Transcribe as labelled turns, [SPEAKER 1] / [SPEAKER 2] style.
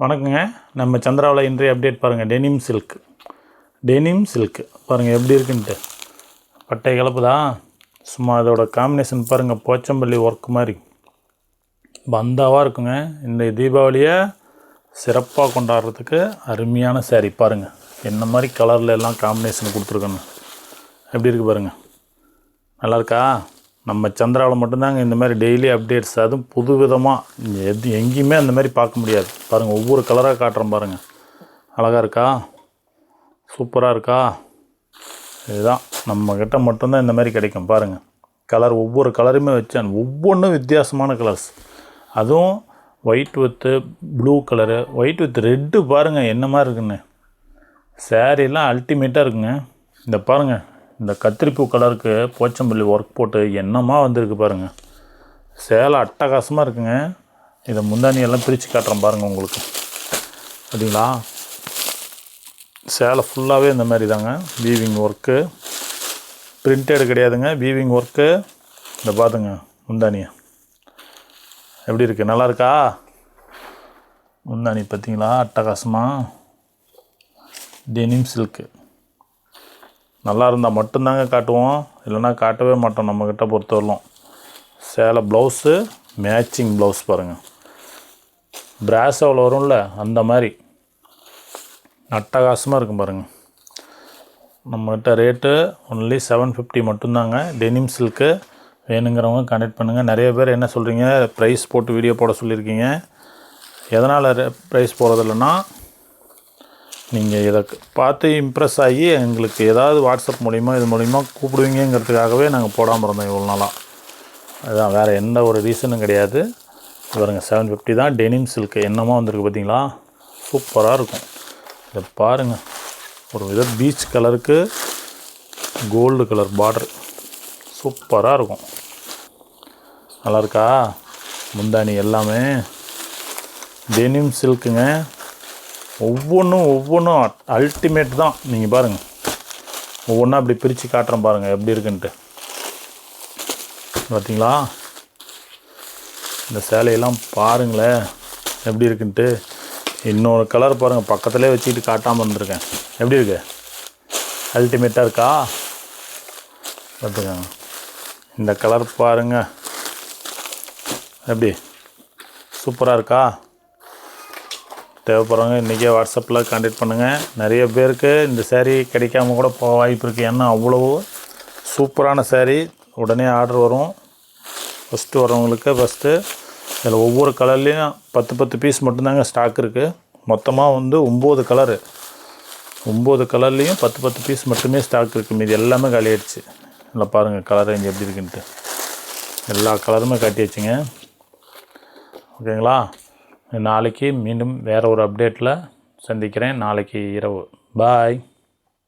[SPEAKER 1] வணக்கங்க. நம்ம சந்திராவில் இன்றைய அப்டேட் பாருங்கள் டெனிம் சில்க் டெனிம் சில்க் பாருங்கள் எப்படி இருக்குன்ட்டு. பட்டை கலப்புதா சும்மா அதோடய காம்பினேஷன் பாருங்கள் போச்சம்பள்ளி ஒர்க் மாதிரி. பந்தாவாக இருக்குங்க. இன்றைய தீபாவளியை சிறப்பாக கொண்டாடுறதுக்கு அருமையான சேரீ பாருங்கள் என்ன மாதிரி கலரில் எல்லாம் காம்பினேஷன் கொடுத்துருக்கணும் எப்படி இருக்குது பாருங்கள் நல்லாயிருக்கா நம்ம சந்திராவில் மட்டும்தாங்க இந்த மாதிரி டெய்லி அப்டேட்ஸ் அதுவும் புது விதமாக எது எங்கேயுமே அந்த மாதிரி பார்க்க முடியாது. பாருங்கள் ஒவ்வொரு கலராக காட்டுறோம் பாருங்கள் அழகாக இருக்கா? சூப்பராக இருக்கா? இதுதான். நம்மக்கிட்ட மட்டும்தான் இந்த மாதிரி கிடைக்கும். பாருங்கள் கலர் ஒவ்வொரு கலருமே வச்சேன் ஒவ்வொன்றும் வித்தியாசமான கலர்ஸ் அதுவும் white with blue colour white with red பாருங்கள் என்ன மாதிரி இருக்குன்னு. சேரீலாம் அல்டிமேட்டாக இருக்குங்க. இந்த பாருங்கள் இந்த கத்திரிப்பூ கலருக்கு போச்சம்பள்ளி ஒர்க் போட்டு என்னமா வந்திருக்கு பாருங்கள் சேலை அட்டகாசமாக இருக்குங்க. இதை முந்தானியெல்லாம் பிரித்து காட்டுறேன் பாருங்கள் உங்களுக்கு. அப்படிங்களா சேலை ஃபுல்லாகவே இந்த மாதிரி தாங்க வீவிங் ஒர்க்கு பிரிண்டட் கிடையாதுங்க. வீவிங் ஒர்க்கு இந்த பார்த்துங்க முந்தானியை எப்படி இருக்குது நல்லா இருக்கா? முந்தானி பார்த்தீங்களா? அட்டகாசமாக டெனிம் சில்க்கு நல்லா இருந்தால் மட்டும்தாங்க காட்டுவோம். இல்லைன்னா காட்டவே மாட்டோம் நம்மக்கிட்ட பொறுத்தவரையிலும். சேலை ப்ளவுஸு மேட்சிங் ப்ளவுஸ் பாருங்கள் பிராஸோவில் வரும்ல? அந்த மாதிரி. அட்டகாசமாக இருக்கும் பாருங்கள் நம்மகிட்ட ரேட்டு ஒன்லி செவன் ஃபிஃப்டி மட்டும்தாங்க. டெனிம் சில்க்கு வேணுங்கிறவங்க கனெக்ட் பண்ணுங்கள் நிறைய பேர் என்ன சொல்கிறீங்க ப்ரைஸ் போட்டு வீடியோ போட சொல்லியிருக்கீங்க. எதனால் ப்ரைஸ் போடுறதில்லன்னா நீங்கள் இதை பார்த்து இம்ப்ரெஸ் ஆகி எங்களுக்கு ஏதாவது வாட்ஸ்அப் மூலிமா இது மூலிமா கூப்பிடுவீங்கங்கிறதுக்காகவே நாங்கள் போடாமல் இருந்தோம் இவ்வளோ நாளாக அதுதான் வேறு எந்த ஒரு ரீசனும் கிடையாது. பாருங்க செவன் ஃபிஃப்டி தான் டெனிம் சில்க் என்னமோ வந்திருக்கு பார்த்தீங்களா சூப்பராக இருக்கும். இதை பாருங்கள் ஒரு வித பீச் கலருக்கு கோல்டு கலர் பார்டர் சூப்பராக இருக்கும். நல்லாயிருக்கா முந்தானி எல்லாமே. டெனிம் சில்க்குங்க ஒவ்வொன்றும் ஒவ்வொன்றும் அல்டிமேட் தான். நீங்கள் பாருங்கள் ஒவ்வொன்றா அப்படி பிரித்து காட்டுறேன் பாருங்கள் எப்படி இருக்குன்ட்டு. பார்த்தீங்களா இந்த சேலையெல்லாம் பாருங்களேன் எப்படி இருக்குன்ட்டு. இன்னொரு கலர் பாருங்கள் பக்கத்துலேயே வச்சுக்கிட்டு காட்டாமல் இருந்திருக்கேன். எப்படி இருக்கு? அல்டிமேட்டாக இருக்கா? பார்த்துக்கோங்க இந்த கலர் பாருங்கள் எப்படி? சூப்பராக இருக்கா? தேவைப்படுறவங்க இன்றைக்கே வாட்ஸ்அப்பில் கான்டாக்ட் பண்ணுங்கள் நிறைய பேருக்கு இந்த சேரீ கிடைக்காம கூட போக வாய்ப்பு இருக்குது ஏன்னா அவ்வளோ சூப்பரான சேரீ உடனே ஆர்டர் வரும். ஃபஸ்ட்டு வரவங்களுக்கு ஃபஸ்ட்டு இதில் ஒவ்வொரு கலர்லேயும் பத்து பத்து பீஸ் மட்டும்தாங்க ஸ்டாக் இருக்குது மொத்தமாக வந்து ஒம்பது கலரு ஒம்பது கலர்லேயும் பத்து பத்து பீஸ் மட்டுமே ஸ்டாக் இருக்குது மீதி எல்லாமே காலியாயிடுச்சு இல்லை பாருங்கள் கலர் இங்கே எப்படி இருக்குன்ட்டு. எல்லா கலருமே காட்டி வச்சுங்க. ஓகேங்களா நாளைக்கு மீண்டும் வேறு ஒரு அப்டேட்டில் சந்திக்கிறேன். நாளைக்கு இரவு. பாய்